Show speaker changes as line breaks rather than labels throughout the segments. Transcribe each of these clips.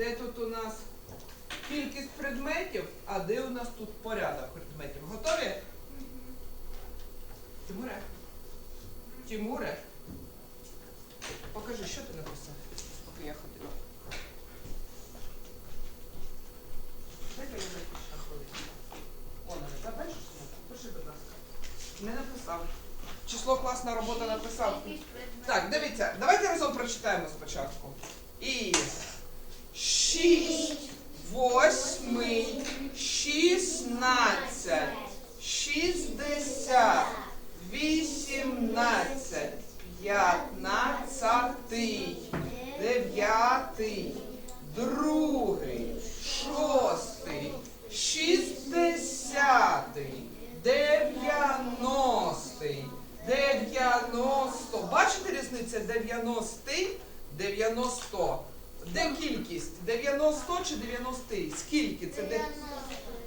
де тут у нас кількість предметів, а де у нас тут порядок предметів. Готові? Тимуре? Тимуре? Покажи, що ти написав, поки я ходила. Я запишу на хвилину. Не забачиш? Пиши, будь ласка. Не написав. Число класна робота написав. Так, дивіться, давайте разом прочитаємо спочатку. І шість, восьмий, шістнадцять, шістдесят, вісімнадцять, п'ятнадцятий, дев'ятий, другий, шостий, шістдесятий, дев'яностий, дев'яносто. Бачите різниця? Дев'яностий, дев'яносто. Де кількість? 90 чи 90? Скільки? Це де?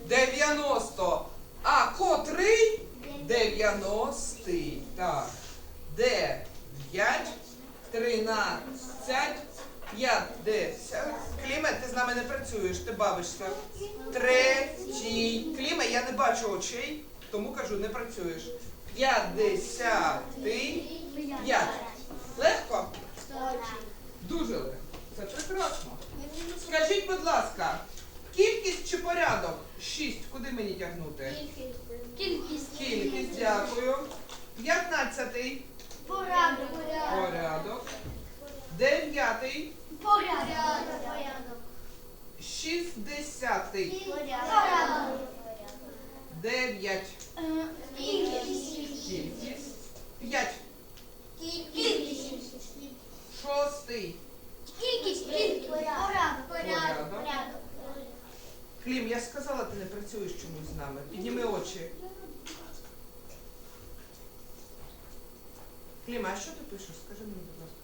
90. А котрий? 90. Так. 9, 13, 50. Кліме, ти з нами не працюєш, ти бавишся. Третій. Кліме, я не бачу очей, тому кажу, не працюєш. 50. 5. Легко? Дуже легко. Це прекрасно. Скажіть, будь ласка, кількість чи порядок? 6. Куди мені тягнути?
Кількість.
Кількість, дякую. 15.
Порядок.
Порядок. 9.
Порядок.
60.
Порядок.
9.
Кількість.
Кількість. 5.
Кількість.
6.
Порядок.
Порядок. Клім, я ж сказала, ти не працюєш чомусь з нами. Підніми очі. Клім, а що ти пишеш? Скажи мені, будь ласка.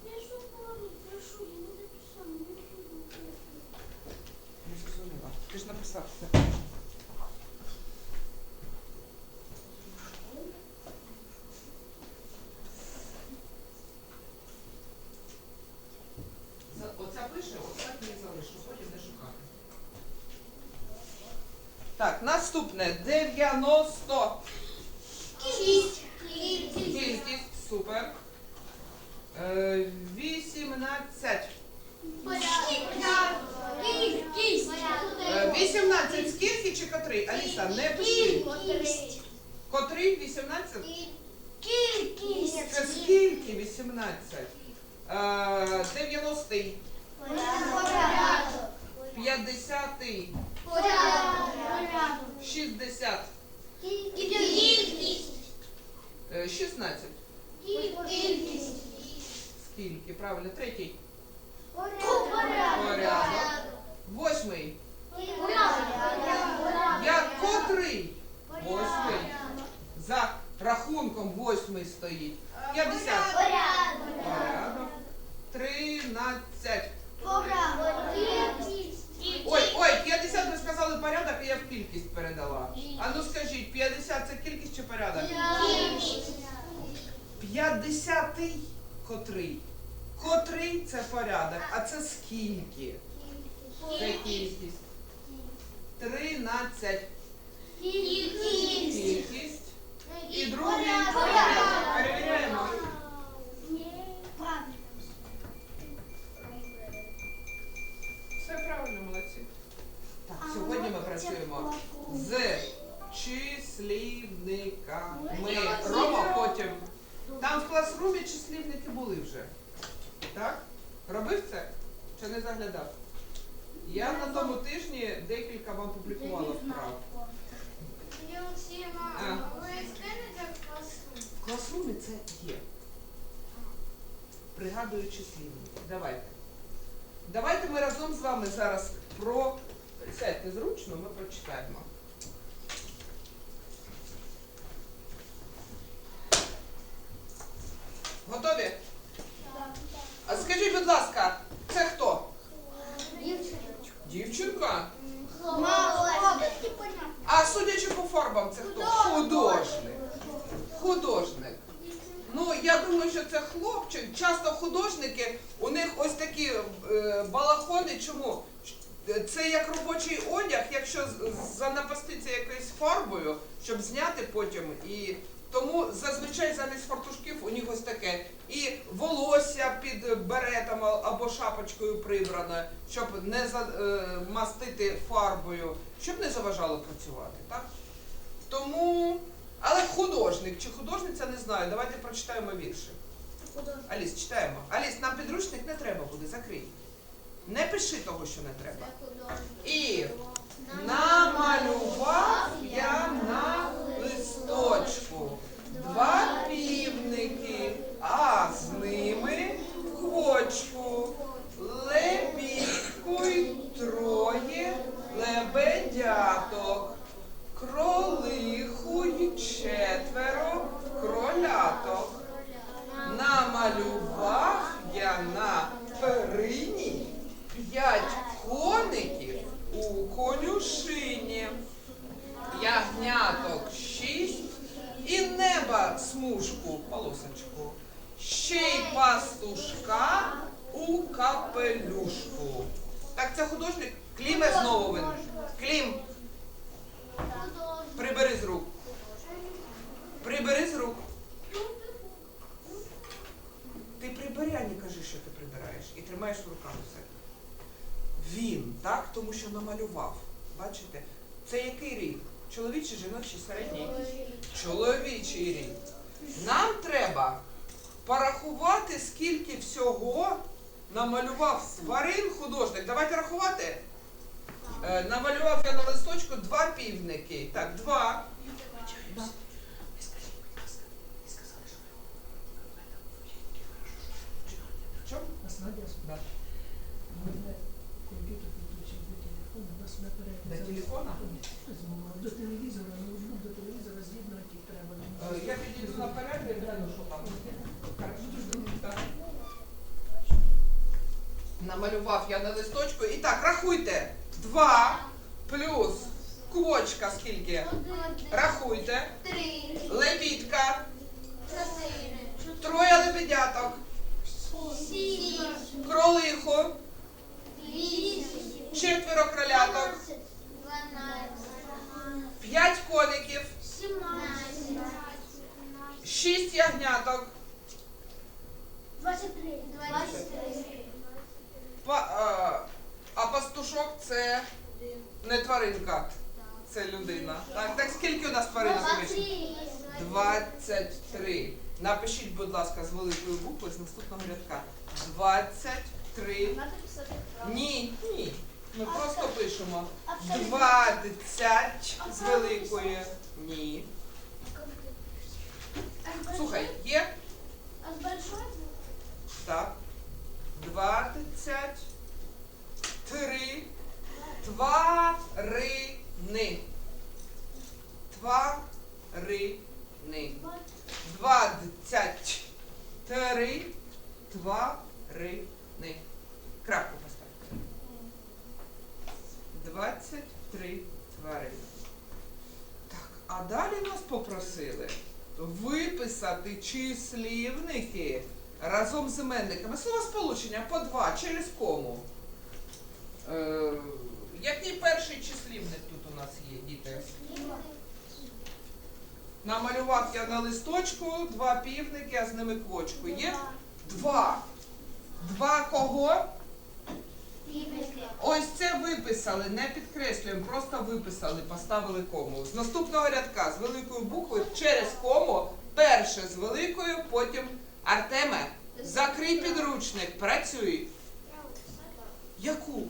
Не зрозуміла. Ти ж написав все. За- Оця пише, оця не залишу, потім не шукати. Так, наступне 90.
Кількість.
Кількість, супер. Е, 18.
Кількість.
Е, 18 скільки чи котрий? Аліса, не пиши.
Кількість.
Котрий 18?
Кількість.
Це скільки 18? Е, 90,
Порядок.
50,
Порядок.
60,
Кількість.
е, 16.
Кількість.
Скільки? Правильно, третій.
Порядок.
Восьмий.
Порядок.
Я котрий? Восьмий. За рахунком восьмий стоїть. 50. Порядок. 13. Ой, ой, 50 ви сказали порядок, і я в кількість передала. А ну скажіть, 50 це кількість чи порядок? 50 котрий? Котрий це порядок, а це скільки? Це кількість. 13 кількість. І другий порядок. Перевіряємо. Все правильно, молодці. Так, сьогодні ми працюємо з числівниками. Рома потім. Там в класрумі числівники були вже. Так? Робив це? Чи не заглядав? Я на тому тижні декілька вам публікувала вправ. А. В класрумі це є. Пригадую числівники. Давайте. Давайте ми разом з вами зараз про. Сядьте зручно, ми прочитаємо. Готові? А скажіть, будь ласка, це хто? Дівчинка? А судячи по фарбам, це хто? Художник. Художник. Ну, я думаю, що це хлопчик. Часто художники, у них ось такі е, балахони. Чому? Це як робочий одяг, якщо з- занапаститься якоюсь фарбою, щоб зняти потім. І тому зазвичай замість фартушків у них ось таке. І волосся під беретом або шапочкою прибране, щоб не замастити фарбою, щоб не заважало працювати, так? Тому. Але художник чи художниця не знаю. Давайте прочитаємо вірші. Аліс, читаємо. Аліс, нам підручник не треба буде, закрий. Не пиши того, що не треба. І намалював я на листочку. Два півники, а з ними квочку. Лебідку й троє лебедяток, кролиху й четверо кроляток. Намалював я на перині п'ять коників у конюшині, ягняток шість і неба смужку полосочку, ще й пастушка у капелюшку. Так, це художник Кліме знову він. Клім, прибери з рук. Прибери з рук. Ти прибери, а не кажи, що ти прибираєш, і тримаєш в руках все. Він, так, тому що намалював. Бачите? Це який рік? Чоловічий, жіночий, середній? Чоловічий рік. Нам треба порахувати, скільки всього намалював тварин художник. Давайте рахувати. Е, намалював я на листочку два півники. Так, два. Да. Що? Да.
Мене комп'ютер підключив до телефону, у нас наперед.
До телефона?
До телевізора, ноутбук до телевізора з'єднувати їх треба.
Е, Я підійду наперед і гляну, що там. Намалював я на листочку. І так, рахуйте. Два плюс квочка скільки? Рахуйте.
Три,
Лебідка. Троє лебедяток.
сім,
Кролиху.
вісім,
Четверо кроляток. П'ять коників.
сімнадцять,
Шість ягняток.
двадцять три,
е, а пастушок це не тваринка, це людина. Так, так скільки у нас тваринок вийшло? 23. Напишіть, будь ласка, з великої букви з наступного рядка. 23. Ні, ні. Ми просто пишемо 20 з великої. Ні. Слухай, є?
А з большой?
Так. 23 тварини. Тварини. 23 тварини. Крапку поставте. 23 тварини. Так, а далі нас попросили виписати числівники разом з іменниками. Словосполучення по два через кому. Е, який перший числівник тут у нас є, діти? Намалював я на листочку два півники, а з ними квочку. Є? Два. Два кого? Ось це виписали, не підкреслюємо, просто виписали, поставили кому. З наступного рядка з великої букви через кому, перше з великою, потім Артеме, закрий підручник, працюй. Яку?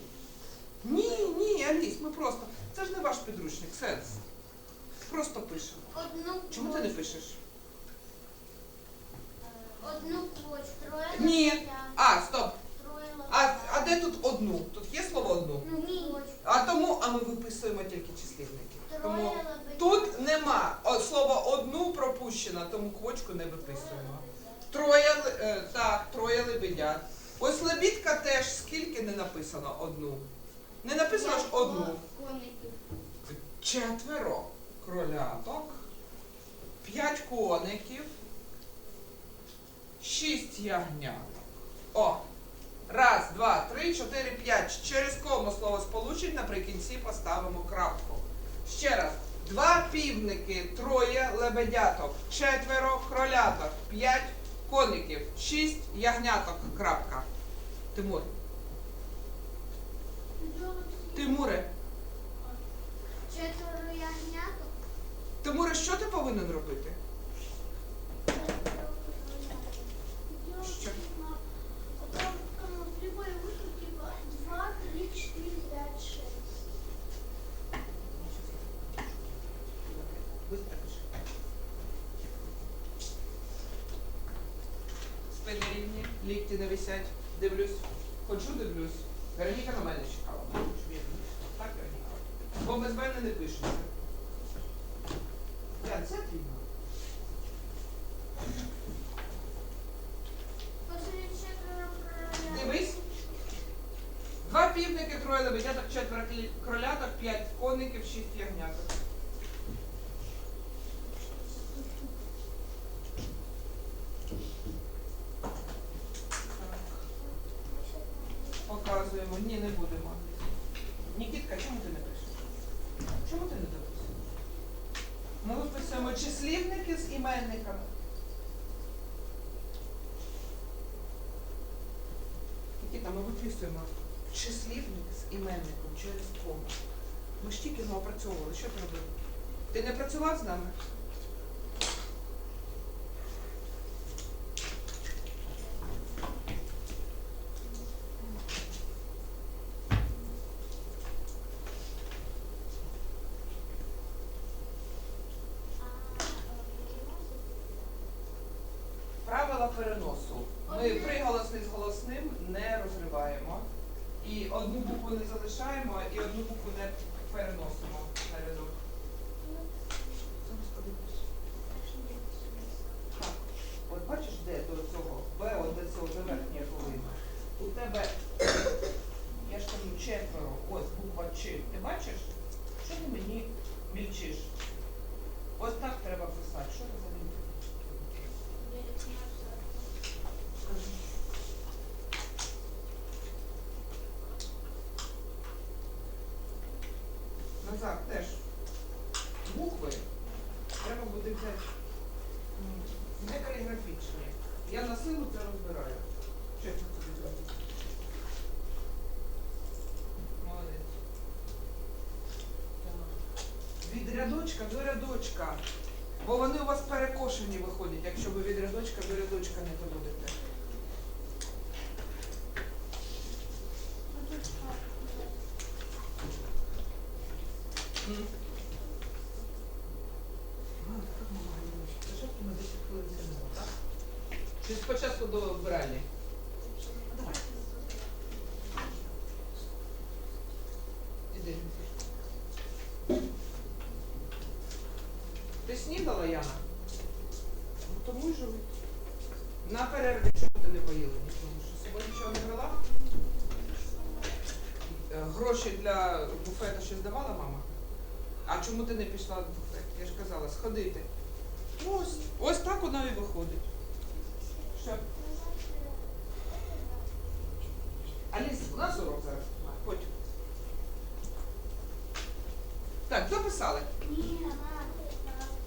Ні, ні, Аліс, ми просто. Це ж не ваш підручник, сенс. Просто пишемо.
Одну
Чому ти не пишеш?
Одну квоч, троє
Ні. А, стоп. А, а де тут одну? Тут є слово одну?
Ну, ні.
А тому, а ми виписуємо тільки числівники. Тому Тут нема О, слово одну пропущено, тому квочку не виписуємо. Троє, е, так, троє лебедят. Ось лебідка теж скільки не написано одну. Не написано ж одну. Четверо кроляток, п'ять коників, шість ягняток. О, Раз, два, три, чотири, п'ять. Через кому слово сполучень наприкінці поставимо крапку. Ще раз. Два півники, троє лебедяток, четверо кроляток, п'ять коників, шість ягняток. Крапка. Тимур. Тимуре.
Четверо ягняток.
Тимуре, що ти повинен робити? Що?
Там, там в любой выкрутке 2, 3, 4, 5, 6.
Быстро пиши. Спини рівні, лікті не висять. Дивлюсь. Ходжу, дивлюсь. Вероніка на мене чекала. Я. Так, Вероніка? Бо без мене не пишеться. Ян, це
кроляток.
Дивись. Два півники, троє лебедяток, четверо кроляток, п'ять коників, шість ягняток. Показуємо. Ні, не будемо. Нікітка, чому ти не пишеш? Чому ти не дописуєш? Ми виписуємо числівники з іменниками. Виписуємо числівник з іменником через кому. Ми ж тільки його опрацьовували. Що ти робив? Ти не працював з нами? Правила переносу. Ми приголосний з розриваємо. І одну букву не залишаємо, і одну букву не переносимо на рядок. Зараз подивлюсь. Так, от бачиш, де до цього Б, от до цього до верхньої половини. У тебе, я ж кажу, четверо, ось буква Ч. Ти бачиш? Що ти мені мільчиш? Ось так треба писати. Що ти за мені? Скажи. Назад теж. Букви треба буде взяти м, не каліграфічні. Я на силу це розбираю. Чесно тобі зроблю. Молодець. Так. Від рядочка до рядочка. Бо вони у вас перекошені виходять, якщо ви від рядочка до рядочка не доводите. М. А, так мало говориш. Спочатку ми 10 хвилин сидимо, так? Чи спочатку до вбиральні? Давай. Іди. Ти снідала, Яна? Ну, тому й живуть. На перерві чому ти не поїла нічого? Що сьогодні нічого не брала? Е, Гроші для буфету ще здавала мама? А чому ти не пішла в буфет? Я ж казала, сходити. Ось, ось так воно і виходить. Що? Аліс, у нас урок зараз. Потім. Так, дописали.
Нет,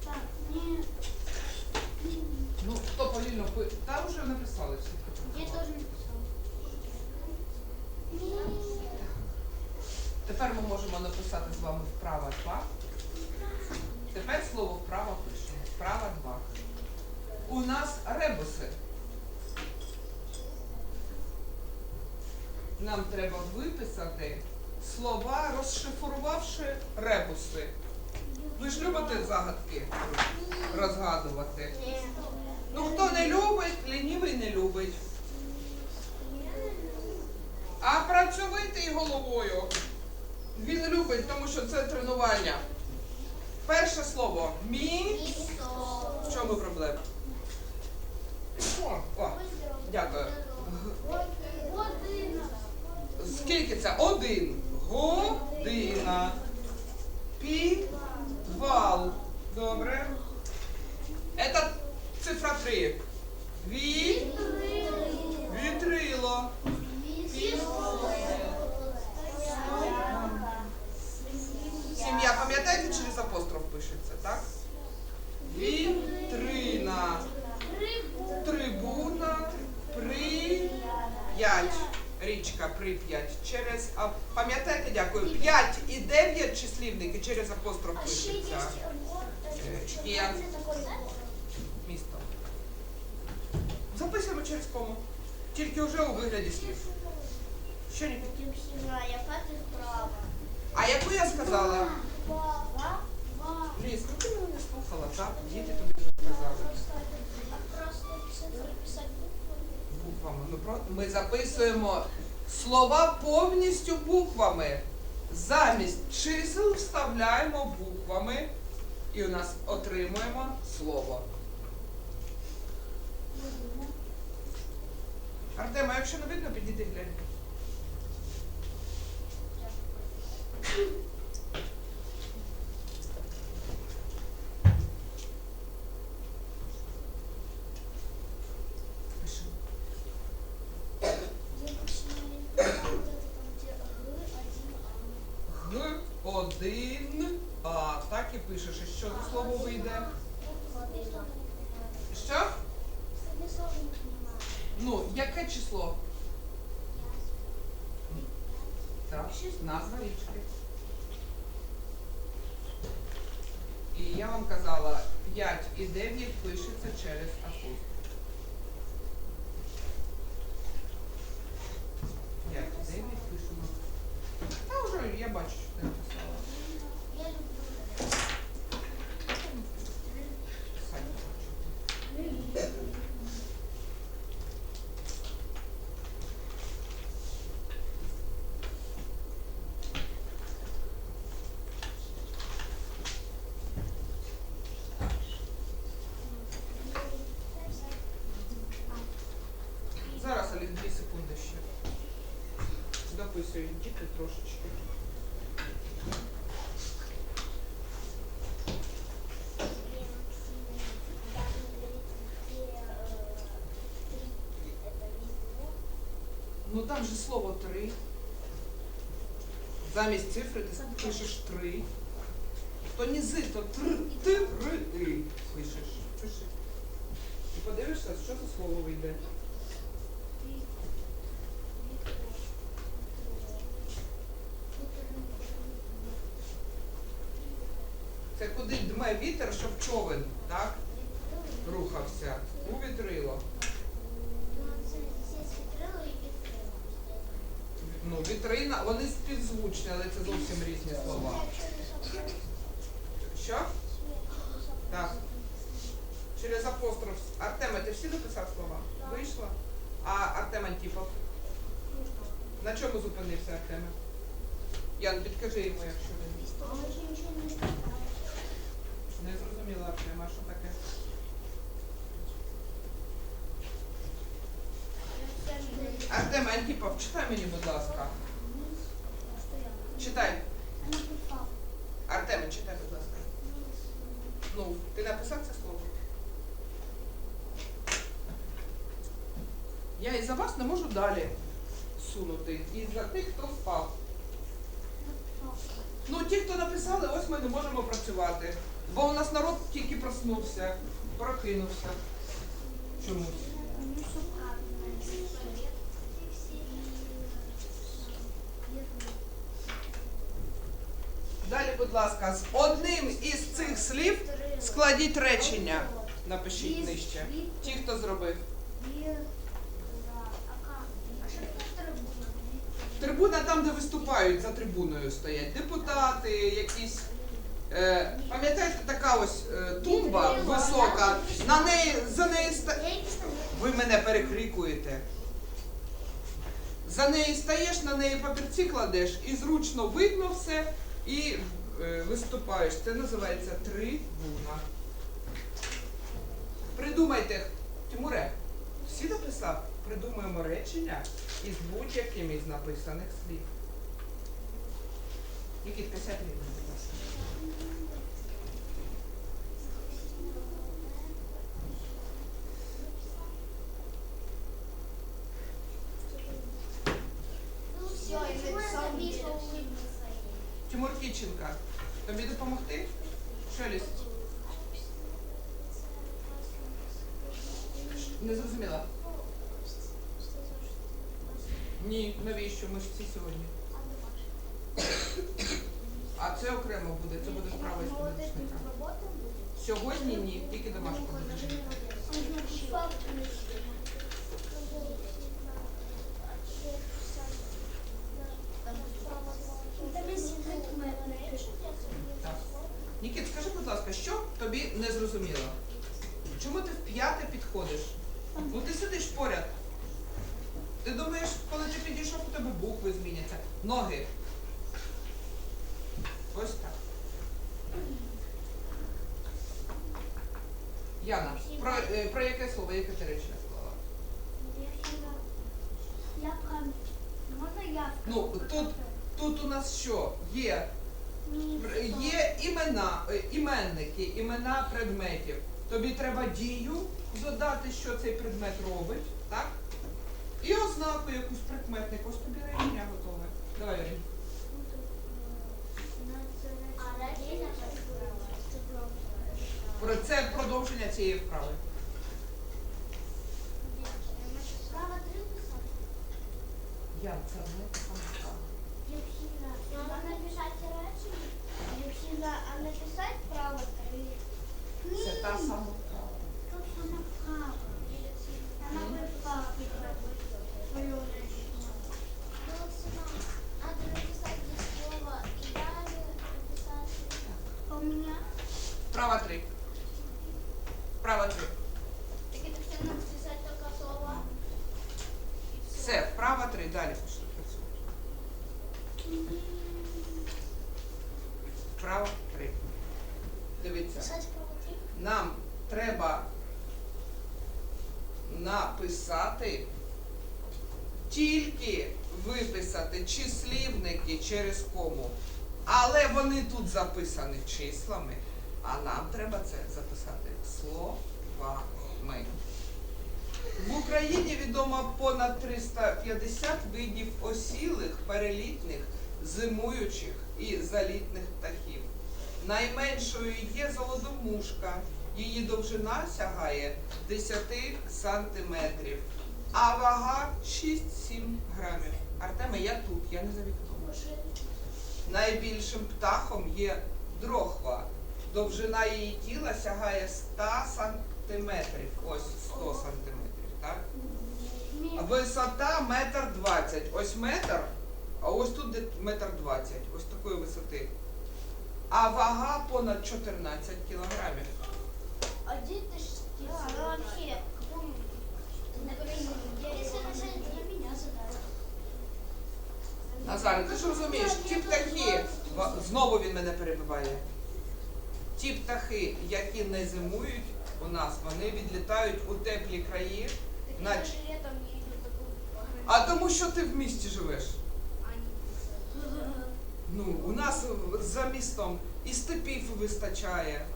так, нет.
Ну, хто повільно пи... Там вже написали всі.
Я тоже написала.
Тепер ми можемо написати з вами вправа 2. Тепер слово вправа пишемо. Вправа 2. У нас ребуси. Нам треба виписати слова, розшифрувавши ребуси. Ви ж любите загадки розгадувати. Ну, хто не любить, лінівий не любить. А працьовитий головою він любить, тому що це тренування. Перше слово мі. В чому проблема? О, о, дякую.
Година.
Скільки це? Один. Година. Підвал. Добре. Це цифра три. Ві. 3-5. Через, а, пам'ятаєте, дякую, 5 і 9 числівники через апостроф
город,
Е, і
не.
Місто. Записуємо через кому. Тільки вже у вигляді слів. Що ні? А яку я сказала? Ліс, ну ти мене не слухала, так? Діти тобі вже сказали.
Буквами.
Про... Ми записуємо слова повністю буквами. Замість чисел вставляємо буквами і у нас отримуємо слово. Артема, якщо не видно, підійди глянь. Пиши.
Я починаю писати, там, де Г, один, А.
Так і пишеш. І що за слово вийде? Що? Ну, яке число? Так, назва річки. І я вам казала, 5 і 9 пишеться через апостроф. 5 і 9 пишемо. Та вже я бачу, що ти написала.
Я люблю.
Писати бачу. Зараз, Олег, 2 секунди ще. Дописую діти трошечки. Ну там же слово три. Замість цифри ти пишеш три. То не зи, то тр, ти, ри, пишеш. Пиши. І подивишся, що за слово вийде. Це куди дме вітер, щоб човен, так? Рухався. У вітрило. Ну, вітрина, вони співзвучні, але це зовсім різні слова. Що? Так. Через апостроф. Артеме, ти всі дописав слова? Вийшло? А Артем Антіпов? На чому зупинився Артеме? Ян, підкажи йому, якщо він. Зрозуміла Артема, що таке? Артем Антіпов, читай мені, будь ласка. Читай. Артеме, читай, будь ласка. Ну, ти написав це слово? Я і за вас не можу далі сунути. І за тих, хто впав. Ну, ті, хто написали, ось ми не можемо працювати. Бо у нас народ тільки проснувся, прокинувся. Чомусь. Далі, будь ласка, з одним із цих слів складіть речення. Напишіть нижче. Ті, хто зробив. Трибуна там, де виступають, за трибуною стоять. Депутати, якісь. Е, пам'ятаєте, така ось е, тумба висока. На неї, за неї. Ви мене перекрикуєте. За неї стаєш, на неї папірці кладеш і зручно видно все і е, виступаєш. Це називається трибуна. Придумайте, Тимуре, всі написав? Придумаємо речення із будь-яким із написаних слів. Будь ласка. Тимур Кіченка, тобі допомогти? Шеліст, не зрозуміла. Ні, навіщо? Ми ж всі сьогодні. Це окремо буде, це буде справа із підручника. Сьогодні ні, тільки домашку будеш. Так. Нікіт, скажи, будь ласка, що тобі не зрозуміло? Чому ти в п'яте підходиш? Ну ти сидиш поряд. Ти думаєш, коли ти підійшов, у тебе букви зміняться. Ноги. Ось так. Яна, про, е, про яке слово, яке ти речення склала?
Я. Можна я?
Ну, тут, тут у нас що? Є Є імена, е, іменники, імена предметів. Тобі треба дію задати, що цей предмет робить, так? І ознаку якусь прикметник. Ось тобі речення готове. Давай, Ірина.
А речення це
Про це продовження цієї вправи.
Справа три писати.
Я це не
написати речення. Якщо написати право три.
Це та сама вправа.
Тут сама право. Вона припала свою речення. Надо написать здесь слово и далее написать. А у меня?
Вправа три. Вправа три.
Так это все надо писать только слово.
Все, вправа три. Далі пішли працювати. Вправа три. Дивіться.
Писать право три?
нам треба написати тільки виписати числівники через кому. Але вони тут записані числами, а нам треба це записати словами. В Україні відомо понад 350 видів осілих, перелітних, зимуючих і залітних птахів. Найменшою є золотомушка. Її довжина сягає 10 сантиметрів, а вага 6-7 грамів. Артеме, я тут, я не за вікном. Найбільшим птахом є дрохва. Довжина її тіла сягає 100 сантиметрів. Ось 100 сантиметрів, так? Висота метр двадцять. Ось метр, а ось тут метр двадцять. Ось такої висоти. А вага понад 14 кілограмів. Назар, ти ж розумієш, ті птахи, знову він мене перебиває. Ті птахи, які не зимують у нас, вони відлітають у теплі краї.
Такую
А тому що ти в місті живеш. Ну, у нас за містом і степів вистачає.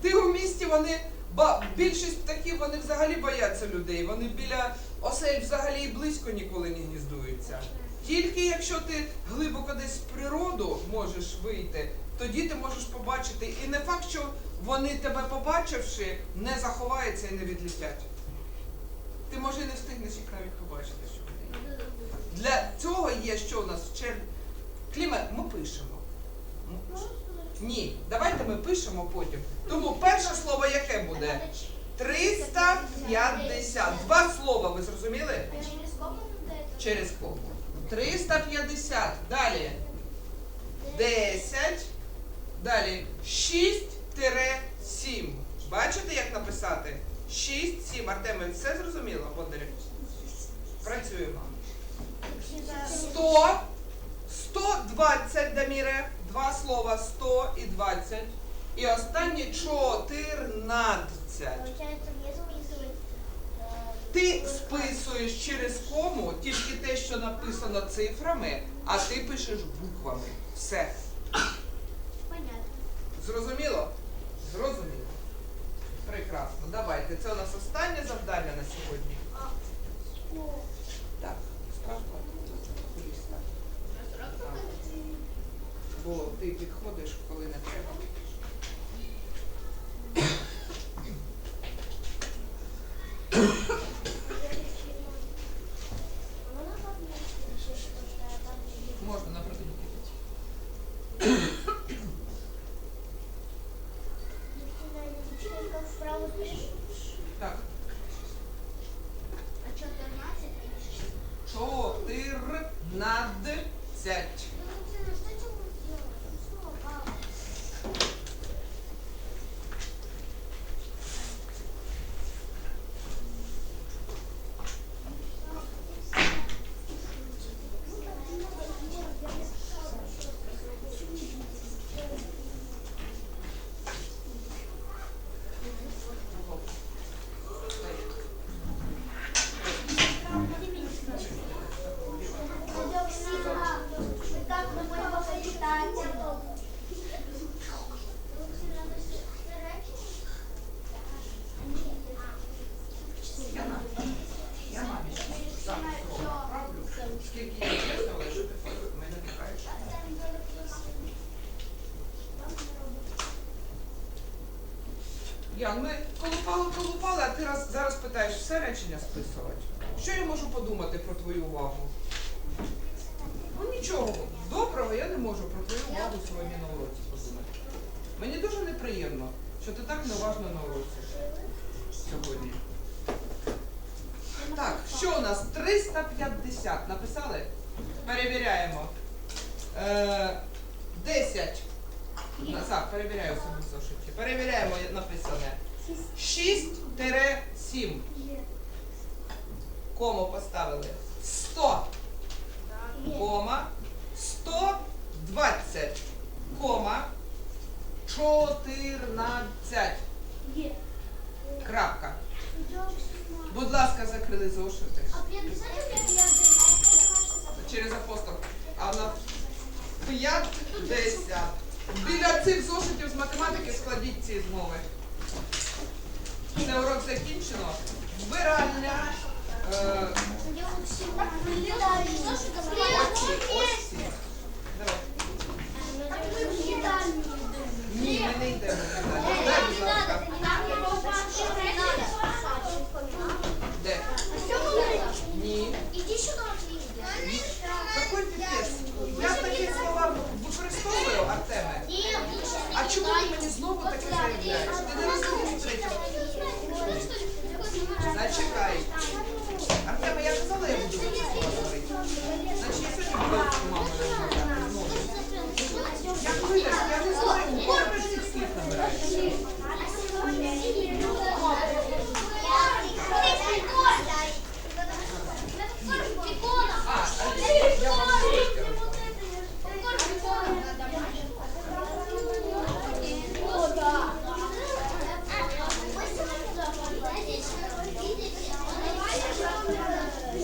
Ти у місті вони. Ба більшість птахів вони взагалі бояться людей. Вони біля осель взагалі і близько ніколи не гніздуються. Тільки якщо ти глибоко десь в природу можеш вийти, тоді ти можеш побачити. І не факт, що вони тебе побачивши, не заховаються і не відлетять. Ти може і не встигнеш їх навіть побачити, що вони. Для цього є, що у нас в чер... Клімат, ми пишемо. Ні, давайте ми пишемо потім. Тому перше слово яке буде? 350. Два слова, ви зрозуміли?
Через
кому? 350. Далі. 10. Далі 6-7. Бачите, як написати? 6, 7. Артеме, все зрозуміло, Бондарів? Працюємо. 100. 120, Даміре. Два слова 100 і 20. І останнє 14. Ти списуєш через кому тільки те, що написано цифрами, а ти пишеш буквами. Все.
Понятно.
Зрозуміло? Зрозуміло. Прекрасно. Давайте. Це у нас останнє завдання на сьогодні.
А,
Так, так. Бо ти підходиш, коли не треба.
Вона Валентина, что ты будешь делать? Что, папа? Вы так на моего воспитателя.
Я на- я мамі сам правлю. Скільки я чесно, але що ти в мене тікаєш? Ми колупали, колупали, а ти раз, зараз питаєш все речення списувати. Що я можу подумати про твою увагу? Ну нічого, доброго я не можу про твою увагу сьогодні на уроці подумати. Мені дуже неприємно, що ти так неуважно на уроці сьогодні. Так, що у нас? 350 написали? Перевіряємо. Е, 10. Назад, перевіряю собі зошиті. Перевіряємо написане. 6-7. Кому поставили? 100. Кома. 120. Кома. 14. Крапка. Будь ласка, закрили зошити. Через апостол. А на 50. Біля цих зошитів з математики складіть ці змови. Це урок закінчено. Вбиральня. Е, оці, ось ці. Давай.